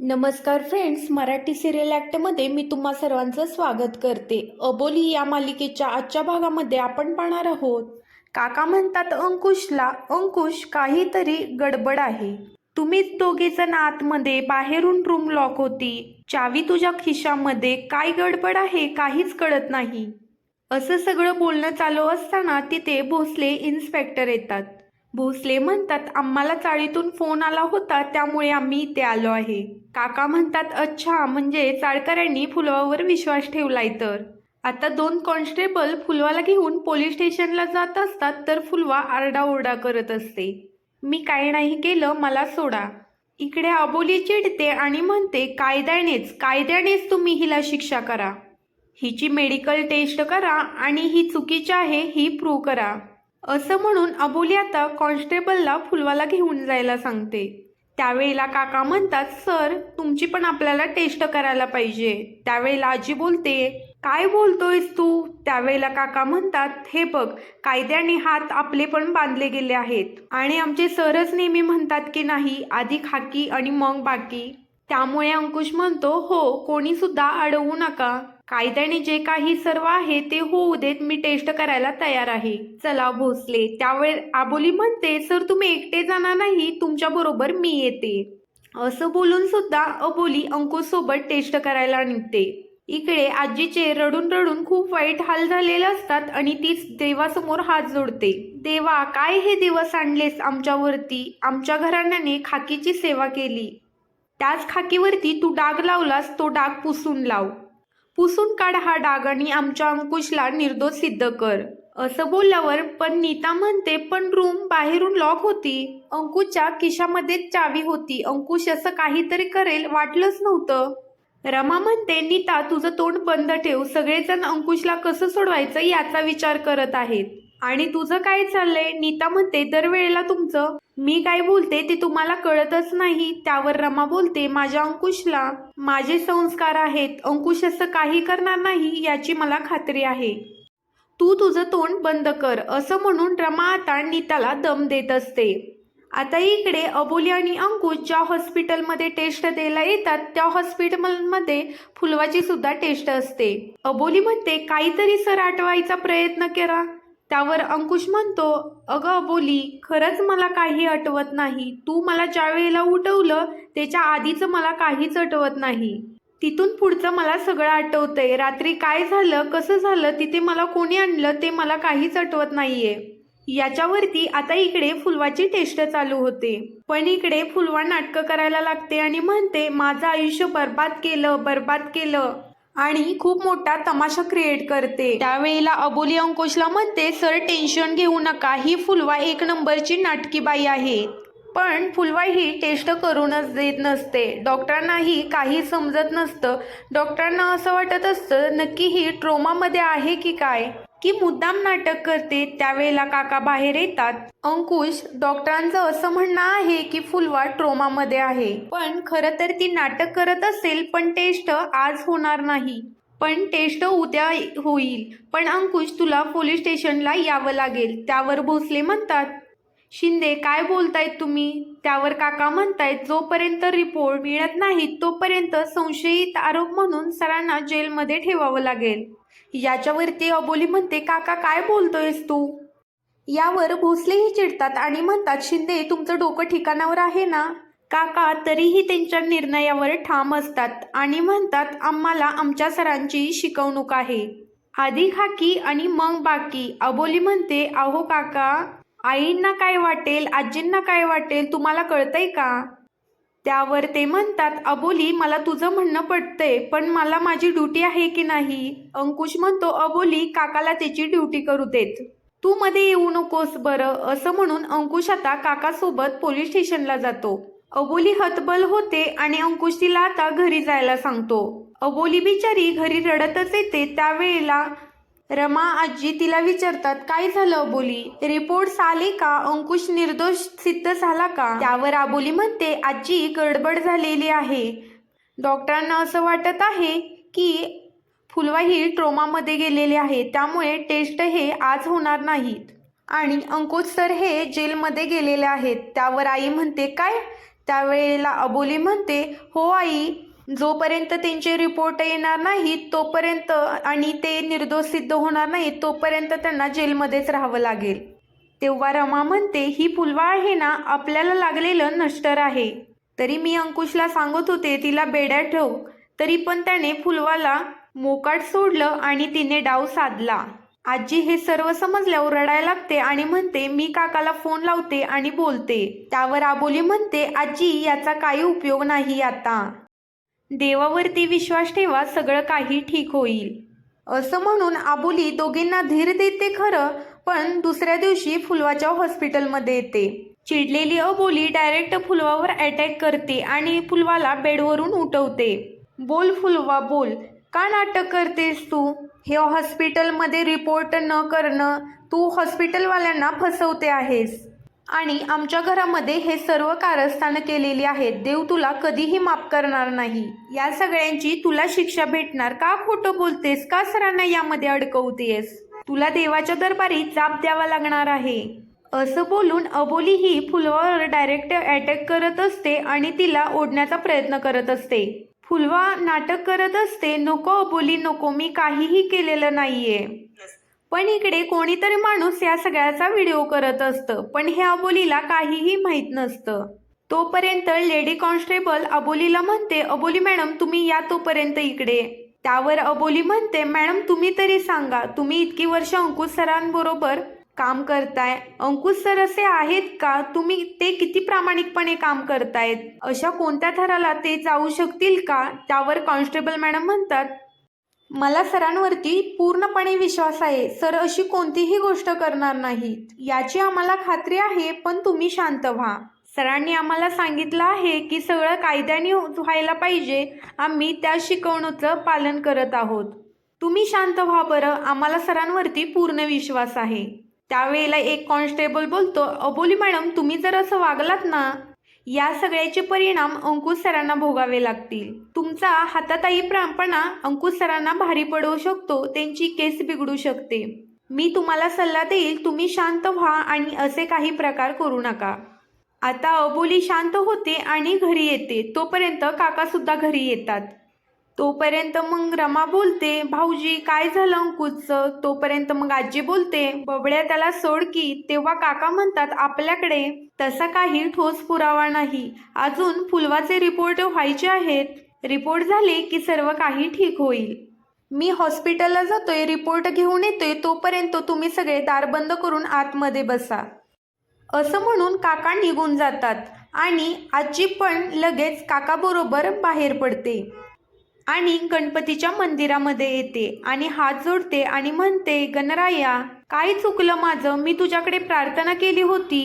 नमस्कार friends Marathi serial ॲक्टमध्ये मी तुम्हा सर्वांचं स्वागत करते. अबोली या मालिकेच्या आजच्या भागामध्ये आपण पाहणार आहोत. काका म्हणतात अंकुशला अंकुश काहीतरी गडबड आहे. तुम्हीच दोघे जण आतमध्ये बाहेरून रूम लॉक होती. चावी तुझ्या खिशामध्ये काय गडबड आहे काहीच कळत नाही. असं सगळं बोलणं चालू असताना तिथे भोसले इन्स्पेक्टर येतात. भोसले म्हणतात आम्हाला चाळीतून फोन आला होता त्यामुळे आम्ही इथे आलो आहे. काका म्हणतात अच्छा म्हणजे चाळकऱ्यांनी फुलवावर विश्वास ठेवलाय तर? आता दोन कॉन्स्टेबल फुलवाला घेऊन पोलीस स्टेशनला जात असतात तर फुलवा आरडाओरडा करत असते. मी काही नाही केलं मला सोडा. इकडे अबोली चिडते आणि म्हणते कायद्यानेच कायद्यानेच तुम्ही हिला शिक्षा करा. हिची मेडिकल टेस्ट करा आणि ही चुकीची आहे ही प्रूव्ह करा. असं म्हणून अबोली आता कॉन्स्टेबलला फुलवाला घेऊन जायला सांगते. त्यावेळेला काका म्हणतात सर तुमची पण आपल्याला टेस्ट करायला पाहिजे. त्यावेळेला आजी बोलते काय बोलतोयस तू? त्यावेळेला काका म्हणतात हे बघ कायद्याने हात आपले पण बांधले गेले आहेत. आणि आमचे सरच नेहमी म्हणतात की नाही आधी खाकी आणि मग बाकी. त्यामुळे अंकुश म्हणतो हो कोणी सुद्धा अडवू नका. कायद्याने जे काही सर्व आहे ते होऊ देत मी टेस्ट करायला तयार आहे. चला भोसले. त्यावेळे आबोली म्हणते सर तुम्ही एकटे जाणार नाही तुमच्या बरोबर मी येते. असं बोलून सुद्धा अबोली अंकुश सोबत टेस्ट करायला निघते. इकडे आजीचे रडून रडून खूप वाईट हाल झालेले असतात आणि तीच देवासमोर हात जोडते. देवा काय हे दिवस आणलेस आमच्यावरती? आमच्या घराण्याने खाकीची सेवा केली. त्याच खाकीवरती तू डाग लावलास तो डाग पुसून लाव. पुसून काढ हा डाग आणि आमच्या अंकुशला निर्दोष सिद्ध कर. असं बोलल्यावर पण नीता म्हणते पण रूम बाहेरून लॉक होती. अंकुशच्या खिशामध्ये चावी होती. अंकुश असं काहीतरी करेल वाटलंच नव्हतं. रमा म्हणते नीता तुझं तोंड बंद ठेव. सगळेजण अंकुशला कसं सोडवायचं याचा विचार करत आहेत. आणि तुझं काय चाललंय? नीता म्हणते दरवेळेला तुमचं. मी काय बोलते ते तुम्हाला कळतच नाही. त्यावर रमा बोलते माझ्या अंकुशला. माझे संस्कार आहेत. अंकुश असं काही करणार नाही याची मला खात्री आहे. तू तुझं तोंड बंद कर. असं म्हणून रमा आता नीताला दम देत असते. आता इकडे अबोली आणि अंकुश ज्या हॉस्पिटलमध्ये टेस्ट द्यायला येतात त्या हॉस्पिटलमध्ये फुलवाची सुद्धा टेस्ट असते. अबोली म्हणते काहीतरी सर आठवायचा प्रयत्न करा. त्यावर अंकुश म्हणतो अगं अबोली खरंच मला काही आठवत नाही. तू मला ज्या वेळेला उठवलं त्याच्या आधीचं मला काहीच आठवत नाही. तिथून पुढचं मला सगळं आठवतंय. रात्री काय झालं कसं झालं तिथे मला कोणी आणलं ते मला काहीच आठवत नाहीये. याच्यावरती आता इकडे फुलवाची टेस्ट चालू होते. पण इकडे फुलवा नाटकं करायला लागते आणि म्हणते माझं आयुष्य बर्बाद केलं बर्बाद केलं. आणि खूप मोठा तमाशा क्रिएट करते. त्यावेळेला अबोली अंकुशला म्हणते सर टेन्शन घेऊ नका. ही फुलवा एक नंबरची नाटकी बाई आहे. पण फुलवा ही टेस्ट करूनच देत नसते. डॉक्टरांनाही काही समजत नसतं. डॉक्टरांना असं वाटत असतं नक्की ही ट्रोमामध्ये आहे की काय? की मुद्दाम नाटक करते त्यावेळेला काका बाहेर येतात. अंकुश डॉक्टरांचं असं म्हणणं आहे की फुलवा ट्रोमामध्ये आहे. पण खरं तर ती नाटक करत असेल पण टेस्ट आज होणार नाही. पण टेस्ट उद्या होईल. पण अंकुश तुला पोलीस स्टेशनला यावं लागेल. त्यावर भोसले म्हणतात. शिंदे काय बोलतायत तुम्ही? त्यावर काका म्हणतायत जोपर्यंत रिपोर्ट मिळत नाही तोपर्यंत संशयित आरोप म्हणून सरांना जेलमध्ये ठेवावं लागेल. याच्यावरती अबोली म्हणते काका काय बोलतोयस तू? यावर भोसलेही चिडतात आणि म्हणतात शिंदे तुमचं डोकं ठिकाणावर आहे ना? काका तरीही त्यांच्या निर्णयावर ठाम असतात आणि म्हणतात आम्हाला आमच्या सरांची शिकवणूक आहे. आधी खाकी आणि मग बाकी. अबोली म्हणते अहो काका आईंना काय वाटेल आजींना काय वाटेल तुम्हाला कळतंय का? त्यावर ते म्हणतात अबोली मला तुझं म्हणणं पटतंय पण मला माझी ड्युटी आहे की नाही? अंकुश म्हणतो अबोली काकाला त्याची ड्युटी करू देत. तू मध्ये येऊ नकोस बरं असं म्हणून अंकुश आता काकासोबत पोलीस स्टेशनला जातो. अबोली हतबल होते आणि अंकुश तिला आता घरी जायला सांगतो. अबोली बिचारी घरी रडतच येते त्यावेळेला रमा आजी तिला विचारतात काय झालं अबोली रिपोर्ट्स आले का? अंकुश निर्दोष सिद्ध झाला का? त्यावर अबोली म्हणते आजी गडबड झालेली आहे. डॉक्टरांना असं वाटत आहे की फुलवाही ट्रोमामध्ये गेलेले आहे त्यामुळे टेस्ट हे आज होणार नाहीत. आणि अंकुश सर हे जेलमध्ये गेलेले आहेत. त्यावर आई म्हणते काय? त्यावेळेला अबोली म्हणते हो आई जोपर्यंत त्यांचे रिपोर्ट येणार नाहीत तोपर्यंत आणि ते निर्दोष सिद्ध होणार नाही तोपर्यंत त्यांना जेलमध्येच राहावं लागेल. तेव्हा रमा म्हणते ही फुलवा आहे ना आपल्याला लागलेलं नष्टर आहे. तरी मी अंकुशला सांगत होते तिला बेड्या ठेव. तरी पण त्याने फुलवाला मोकाट सोडलं आणि तिने डाव साधला. आजी हे सर्व समजल्यावर रडायला लागते आणि म्हणते मी काकाला फोन लावते आणि बोलते. त्यावर आबोली म्हणते आजी याचा काही उपयोग नाही आता. देवावरती विश्वास ठेवा सगळं काही ठीक होईल. असं म्हणून आबोली दोघींना धीर देते खरं पण दुसऱ्या दिवशी फुलवाच्या हॉस्पिटलमध्ये येते. चिडलेली अबोली डायरेक्ट फुलवावर अटॅक करते आणि फुलवाला बेडवरून उठवते. बोल फुलवा बोल. का नाटक करतेस तू? हे हॉस्पिटलमध्ये रिपोर्ट न करणं तू हॉस्पिटलवाल्यांना फसवते आहेस. आणि आमच्या घरामध्ये हे सर्व कारस्थानं केलेली आहेत. देव तुला कधीही माफ करणार नाही. या सगळ्यांची तुला शिक्षा भेटणार. का खोटं बोलतेस? का सरांना यामध्ये अडकवतेस? तुला देवाच्या दरबारी जाप द्यावा लागणार आहे. असं बोलून अबोली ही फुलवावर डायरेक्ट अटॅक करत असते आणि तिला ओढण्याचा प्रयत्न करत असते. फुलवा नाटक करत असते. नको अबोली नको. मी काहीही केलेलं नाहीये. पण इकडे कोणीतरी माणूस या सगळ्याचा व्हिडिओ करत असतं. पण हे अबोलीला काहीही माहीत नसतं. तोपर्यंत लेडी कॉन्स्टेबल अबोलीला म्हणते अबोली मॅडम तुम्ही या तोपर्यंत इकडे. त्यावर अबोली म्हणते मॅडम तुम्ही तरी सांगा तुम्ही इतकी वर्ष अंकुश सरांबरोबर काम करताय. अंकुश सर असे आहेत का? तुम्ही ते किती प्रामाणिकपणे काम करतायत? अशा कोणत्या थराला ते जाऊ शकतील का? त्यावर कॉन्स्टेबल मॅडम म्हणतात मला सरांवरती पूर्णपणे विश्वास आहे. सर अशी कोणतीही गोष्ट करणार नाहीत. याची आम्हाला खात्री आहे पण तुम्ही शांत व्हा. सरांनी आम्हाला सांगितलं आहे की सगळं कायद्याने व्हायला पाहिजे. आम्ही त्या शिकवणूचं पालन करत आहोत. तुम्ही शांत व्हा बरं. आम्हाला सरांवरती पूर्ण विश्वास आहे. त्यावेळेला एक कॉन्स्टेबल बोलतो अबोली मॅडम तुम्ही जर असं वागलात ना या सगळ्याचे परिणाम अंकुश सरांना भोगावे लागतील. तुमचा हाताताई प्राणपणा अंकुश सरांना भारी पडवू शकतो त्यांची केस बिघडू शकते. मी तुम्हाला सल्ला देईल तुम्ही शांत व्हा आणि असे काही प्रकार करू नका. आता अबोली शांत होते आणि घरी येते. तोपर्यंत काका सुद्धा घरी येतात. तोपर्यंत मग रमा बोलते भाऊजी काय झालं अंकुशचं? तोपर्यंत मग आजी बोलते बबड्या त्याला सोड की. तेव्हा काका म्हणतात आपल्याकडे तसा काही ठोस पुरावा नाही. अजून फुलवाचे रिपोर्ट व्हायचे आहेत. रिपोर्ट झाले की सर्व काही ठीक होईल. मी हॉस्पिटलला जातोय रिपोर्ट घेऊन येतोय तोपर्यंत तुम्ही सगळे दार बंद करून आतमध्ये बसा. असं म्हणून काका निघून जातात आणि आजी पण लगेच काकाबरोबर बाहेर पडते आणि गणपतीच्या मंदिरामध्ये येते आणि हात जोडते आणि म्हणते गणराया काय चुकलं माझं? मी तुझ्याकडे प्रार्थना केली होती.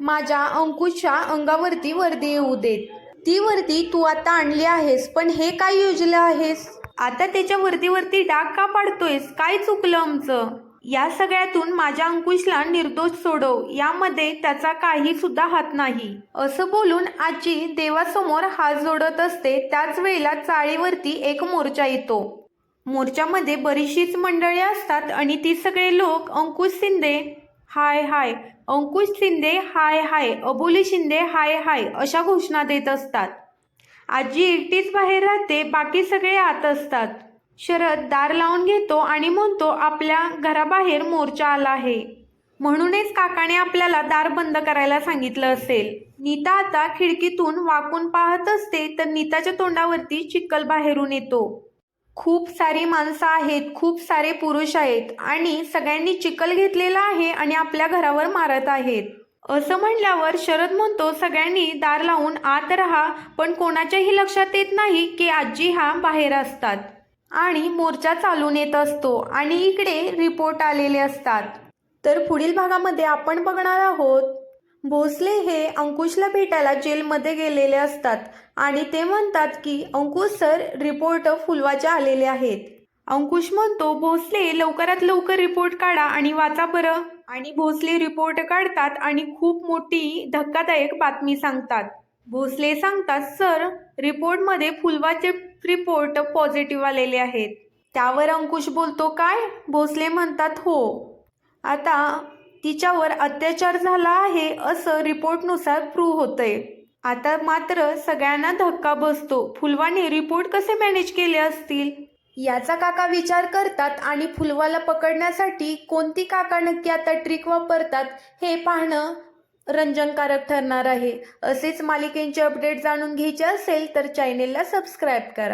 माझ्या अंकुशच्या अंगावरती वर्दी येऊ देत. ती वर्दी तू आता आणली आहेस पण हे काय योजलं आहेस? आता त्याच्या वर्दीवरती डाग का पाडतोयस? काय चुकलं आमचं? या सगळ्यातून माझ्या अंकुशला निर्दोष सोडव यामध्ये त्याचा काही सुद्धा हात नाही. असं बोलून आजी देवासमोर हात जोडत असते त्याच वेळेला चाळीवरती एक मोर्चा येतो. मोर्चामध्ये बरीचशीच मंडळी असतात आणि ती सगळे लोक अंकुश शिंदे हाय हाय अंकुश शिंदे हाय हाय अबोली शिंदे हाय हाय अशा घोषणा देत असतात. आजी एकटीच बाहेर राहते बाकी सगळे आत असतात. शरद दार लावून घेतो आणि म्हणतो आपल्या घराबाहेर मोर्चा आला आहे. म्हणूनच काकाने आपल्याला दार बंद करायला सांगितलं असेल. नीता आता खिडकीतून वाकून पाहत असते तर नीताच्या तोंडावरती चिक्कल बाहेरून येतो. खूप सारी माणसं आहेत खूप सारे पुरुष आहेत आणि सगळ्यांनी चिखल घेतलेला आहे आणि आपल्या घरावर मारत आहेत. असं म्हणल्यावर शरद म्हणतो सगळ्यांनी दार लावून आत राहा पण कोणाच्याही लक्षात येत नाही की आजी हा बाहेर असतात आणि मोर्चा चालून येत असतो आणि इकडे रिपोर्ट आलेले असतात. तर पुढील भागामध्ये आपण बघणार आहोत भोसले हे अंकुशला भेटायला जेलमध्ये गेलेले असतात आणि ते म्हणतात की अंकुश सर रिपोर्ट फुलवाच्या आलेले आहेत. अंकुश म्हणतो भोसले लवकरात लवकर रिपोर्ट काढा आणि वाचा बरं. आणि भोसले रिपोर्ट काढतात आणि खूप मोठी धक्कादायक बातमी सांगतात. भोसले सांगतात सर रिपोर्टमध्ये फुलवाचे रिपोर्ट पॉझिटिव्ह आलेले आहेत. त्यावर अंकुश बोलतो काय? भोसले म्हणतात हो. आता तिच्यावर अत्याचार झाला आहे असं रिपोर्टनुसार प्रूव्ह होतंय. आता मात्र सगळ्यांना धक्का बसतो. फुलवाने रिपोर्ट कसे मॅनेज केले असतील? याचा काका विचार करतात आणि फुलवाला पकडण्यासाठी कोणती काका नक्की आता ट्रिक वापरतात हे पाहणं रंजनकारक ठरणार आहे. असेच मालिकेंचे अपडेट जाणून घ्यायचे असेल तर चॅनेलला सबस्क्राईब करा.